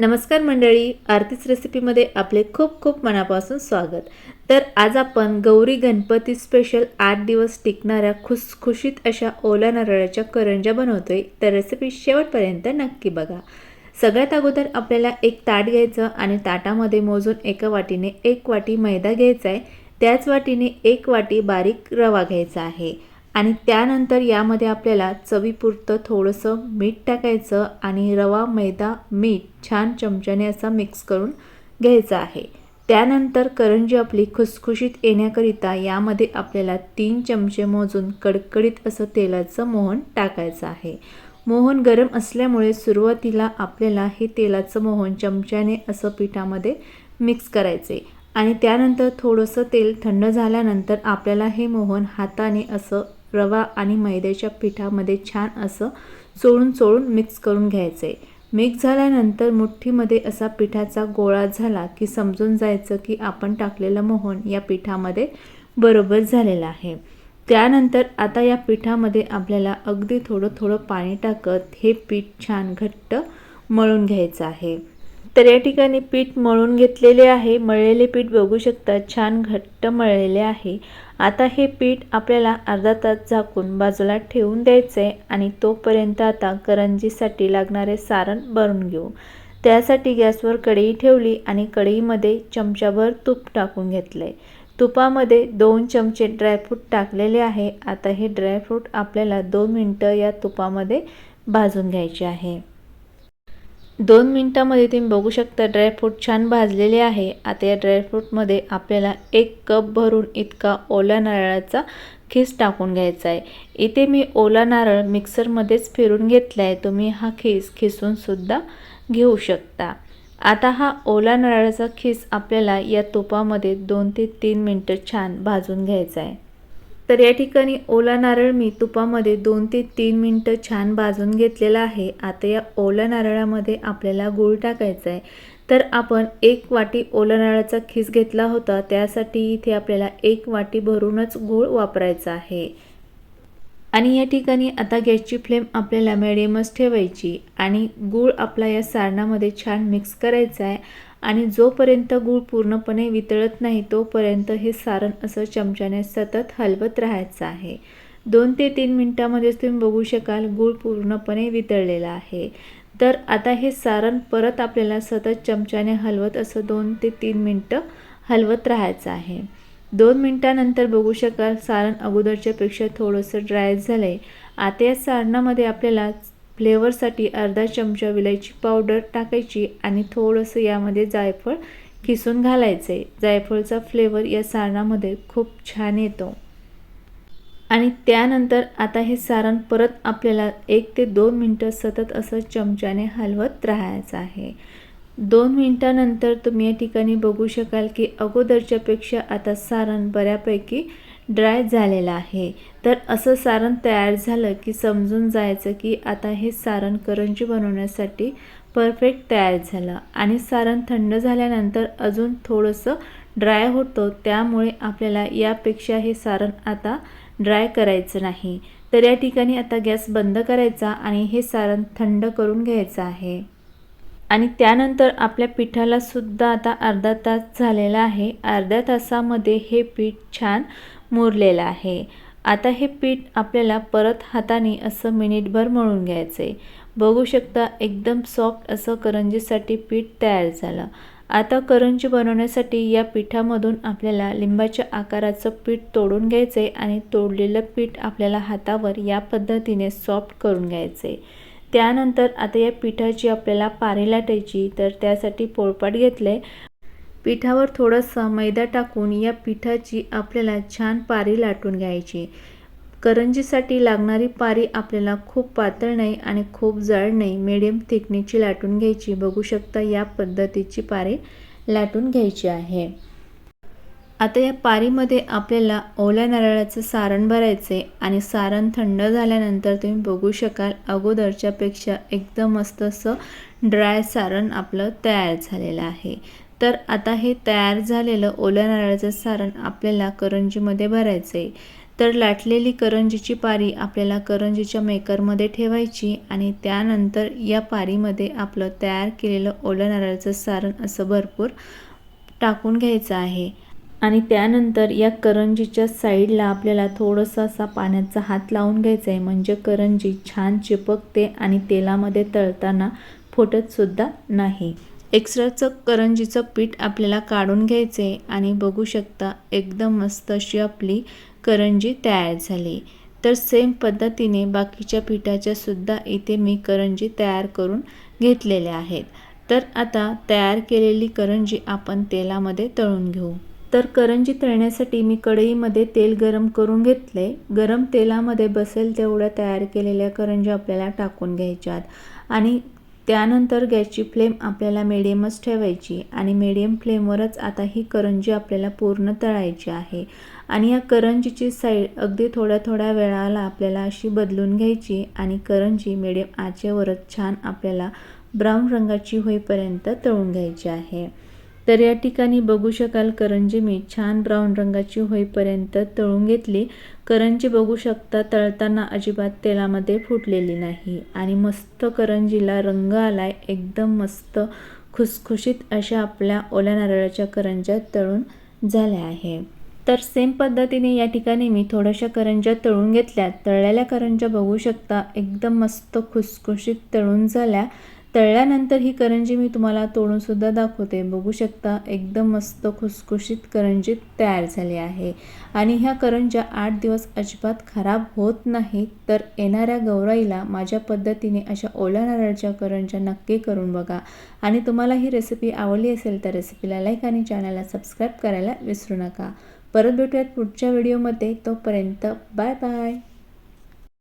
नमस्कार मंडळी आरतीच रेसिपीमध्ये आपले खूप खूप मनापासून स्वागत. तर आज आपण गौरी गणपती स्पेशल आठ दिवस टिकणाऱ्या खुसखुशीत अशा ओल्या नारळाच्या करंज्या बनवतोय. तर रेसिपी शेवटपर्यंत नक्की बघा. सगळ्यात अगोदर आपल्याला एक ताट घ्यायचं आणि ताटामध्ये मोजून एका वाटीने एक वाटी मैदा घ्यायचा आहे. त्याच वाटीने एक वाटी बारीक रवा घ्यायचा आहे. आणि त्यानंतर यामध्ये आपल्याला चवीपुरतं थोडंसं मीठ टाकायचं आणि रवा मैदा मीठ छान चमच्याने असा मिक्स करून घ्यायचा आहे. त्यानंतर करंजी आपली खुसखुशीत येण्याकरिता यामध्ये आपल्याला तीन चमचे मोजून कडकडीत असं तेलाचं मोहन टाकायचं आहे. मोहन गरम असल्यामुळे सुरुवातीला आपल्याला हे तेलाचं मोहन चमच्याने असं पिठामध्ये मिक्स करायचे आणि त्यानंतर थोडंसं तेल थंड झाल्यानंतर आपल्याला हे मोहन हाताने असं रवा आणि मैद्याच्या पिठामध्ये छान असं चोळून चोळून मिक्स करून घ्यायचं आहे मिक्स झाल्यानंतर मुठ्ठीमध्ये असा पिठाचा गोळा झाला की समजून जायचं की आपण टाकलेलं मोहन या पिठामध्ये बरोबर झालेलं आहे. त्यानंतर आता या पिठामध्ये आपल्याला अगदी थोडं थोडं पाणी टाकत हे पीठ छान घट्ट मळून घ्यायचं आहे. तर या ठिकाणी पीठ मळून घेतलेले आहे. मळलेले पीठ बघू शकता छान घट्ट मळलेले आहे. आता हे पीठ आपल्याला अर्धा तास झाकून बाजूला ठेवून द्यायचं आहे आणि तोपर्यंत आता करंजीसाठी लागणारे सारण भरून घेऊ. त्यासाठी गॅसवर कढई ठेवली आणि कढईमध्ये चमच्याभर तूप टाकून घेतलं आहे तुपामध्ये दोन चमचे ड्रायफ्रूट टाकलेले आहे. आता हे ड्रायफ्रूट आपल्याला दोन मिनटं या तुपामध्ये भाजून घ्यायचे आहे. दोन मिनटामध्ये तुम्ही बघू शकता ड्रायफ्रूट छान भाजलेले आहे. आता या ड्रायफ्रूटमध्ये आपल्याला एक कप भरून इतका ओला नारळाचा खीस टाकून घ्यायचा आहे. इथे मी ओला नारळ मिक्सरमध्येच फिरून घेतला आहे तुम्ही हा खीस खिसूनसुद्धा घेऊ शकता. आता हा ओला नारळाचा खीस आपल्याला या तुपामध्ये दोन ते तीन मिनटं छान भाजून घ्यायचा आहे. तर या ठिकाणी ओला नारळ मी तुपामध्ये दोन ते तीन मिनटं छान भाजून घेतलेला आहे. आता या ओला नारळामध्ये आपल्याला गूळ टाकायचा आहे. तर आपण एक वाटी ओला नारळाचा खीस घेतला होता. त्यासाठी इथे आपल्याला एक वाटी भरूनच गूळ वापरायचा आहे. आणि या ठिकाणी आता गॅसची फ्लेम आपल्याला मिडियमच ठेवायची. आणि गूळ आपला या सारणामध्ये छान मिक्स करायचा आहे. आणि जोपर्यंत गूळ पूर्णपणे वितळत नाही तोपर्यंत हे सारण असं चमच्याने सतत हलवत राहायचं आहे. दोन ते तीन मिनटामध्येच तुम्ही बघू शकाल गूळ पूर्णपणे वितळलेला आहे. तर आता हे सारण परत आपल्याला सतत चमच्याने हलवत असं दोन ते तीन मिनटं हलवत राहायचं आहे. दोन मिनटानंतर बघू शकाल सारण अगोदरच्यापेक्षा थोडंसं ड्राय झालं आहे आता या सारणामध्ये आपल्याला फ्लेवरसाठी अर्धा चमचा विलायची पावडर टाकायची आणि थोडंसं यामध्ये जायफळ किसून घालायचं. आहे जायफळचा फ्लेवर या सारणामध्ये खूप छान येतो. आणि त्यानंतर आता हे सारण परत आपल्याला एक ते दोन मिनटं सतत असं चमच्याने हलवत राहायचं आहे. दोन मिनटानंतर तुम्ही या ठिकाणी बघू शकाल की अगोदरच्यापेक्षा आता सारण बऱ्यापैकी ड्राय झालेलं आहे. तर असं सारण तयार झालं की समजून जायचं की आता हे सारण करंजी बनवण्यासाठी परफेक्ट तयार झालं. आणि सारण थंड झाल्यानंतर अजून थोडंसं ड्राय होतं त्यामुळे आपल्याला यापेक्षा हे सारण आता ड्राय करायचं नाही. तर या ठिकाणी आता गॅस बंद करायचा आणि हे सारण थंड करून घ्यायचं आहे. आणि त्यानंतर आपल्या पिठाला सुद्धा आता अर्धा तास झालेला आहे. अर्ध्या तासामध्ये हे पीठ छान मुरलेलं आहे. आता हे पीठ आपल्याला परत हाताने असं मिनिटभर मळून घ्यायचं. आहे बघू शकता एकदम सॉफ्ट असं करंजीसाठी पीठ तयार झालं. आता करंजी बनवण्यासाठी या पिठामधून आपल्याला लिंबाच्या आकाराचं पीठ तोडून घ्यायचं आहे आणि तोडलेलं पीठ आपल्याला हातावर या पद्धतीने सॉफ्ट करून घ्यायचं. आहे त्यानंतर आता या पिठाची आपल्याला पारी लाटायची तर त्यासाठी पोळपाट घेतलं आहे पिठावर थोडासा मैदा टाकून या पिठाची आपल्याला छान पारी लाटून घ्यायची. करंजीसाठी लागणारी पारी आपल्याला खूप पातळ नाही आणि खूप जाड नाही मिडियम थिकनेची लाटून घ्यायची. बघू शकता या पद्धतीची पारी लाटून घ्यायची आहे. आता या पारीमध्ये आपल्याला ओल्या नारळाचं सारण भरायचे आणि सारण थंड झाल्यानंतर तुम्ही बघू शकाल अगोदरच्यापेक्षा एकदम मस्त असं ड्राय सारण आपलं तयार झालेलं आहे. तर आता हे तयार झालेलं ओल्या नारळाचं सारण आपल्याला करंजीमध्ये भरायचं आहे तर लाटलेली करंजीची पारी आपल्याला करंजीच्या मेकरमध्ये ठेवायची आणि त्यानंतर या पारीमध्ये आपलं तयार केलेलं ओलं नारळाचं सारण असं भरपूर टाकून घ्यायचं आहे. आणि त्यानंतर या करंजीच्या साईडला आपल्याला थोडंसं असा पाण्याचा हात लावून घ्यायचा आहे म्हणजे करंजी छान चिपकते आणि तेलामध्ये तळताना फुटतसुद्धा नाही. एक्स्ट्राचं करंजीचं पीठ आपल्याला काढून घ्यायचे आणि बघू शकता एकदम मस्त अशी आपली करंजी तयार झाली. तर सेम पद्धतीने बाकीच्या पिठाच्या सुद्धा इथे मी करंजी तयार करून घेतलेल्या आहेत. तर आता तयार केलेली करंजी आपण तेलामध्ये तळून घेऊ. तर करंजी तळण्यासाठी मी कढईमध्ये तेल गरम करून घेतले. गरम तेलामध्ये बसेल तेवढ्या तयार केलेल्या करंजी आपल्याला टाकून घ्यायच्यात. आणि त्यानंतर गॅसची फ्लेम आपल्याला मिडियमच ठेवायची आणि मिडियम फ्लेमवरच आता ही करंजी आपल्याला पूर्ण तळायची आहे. आणि या करंजीची साईड अगदी थोड्या थोड्या वेळाला आपल्याला अशी बदलून घ्यायची आणि करंजी मिडियम आचेवरच छान आपल्याला ब्राऊन रंगाची होईपर्यंत तळून घ्यायची आहे. तर या ठिकाणी बघू शकाल करंजी मी छान ब्राऊन रंगाची होईपर्यंत तळून घेतली. करंजी बघू शकता तळताना अजिबात तेलामध्ये फुटलेली नाही. आणि मस्त करंजीला रंग आलाय एकदम मस्त खुसखुशीत अशा आपल्या ओल्या नारळाच्या करंज्या तळून झाल्या आहे. तर सेम पद्धतीने या ठिकाणी मी थोड्याशा करंज्या तळून घेतल्या. तळलेल्या करंज्या बघू शकता एकदम मस्त खुसखुशीत तळून झाल्या. तळल्यानंतर ही करंजी मी तुम्हाला तोडूनसुद्धा दाखवते. बघू शकता एकदम मस्त खुसखुशीत करंजी तयार झाली आहे. आणि ह्या करंज्या आठ दिवस अजिबात खराब होत नाहीत तर येणाऱ्या गौराईला माझ्या पद्धतीने अशा ओल्या नारळाच्या करंज्या नक्की करून बघा. आणि तुम्हाला ही रेसिपी आवडली असेल तर रेसिपीला लाईक आणि चॅनलला सबस्क्राईब करायला विसरू नका. परत भेटूयात पुढच्या व्हिडिओमध्ये तोपर्यंत बाय बाय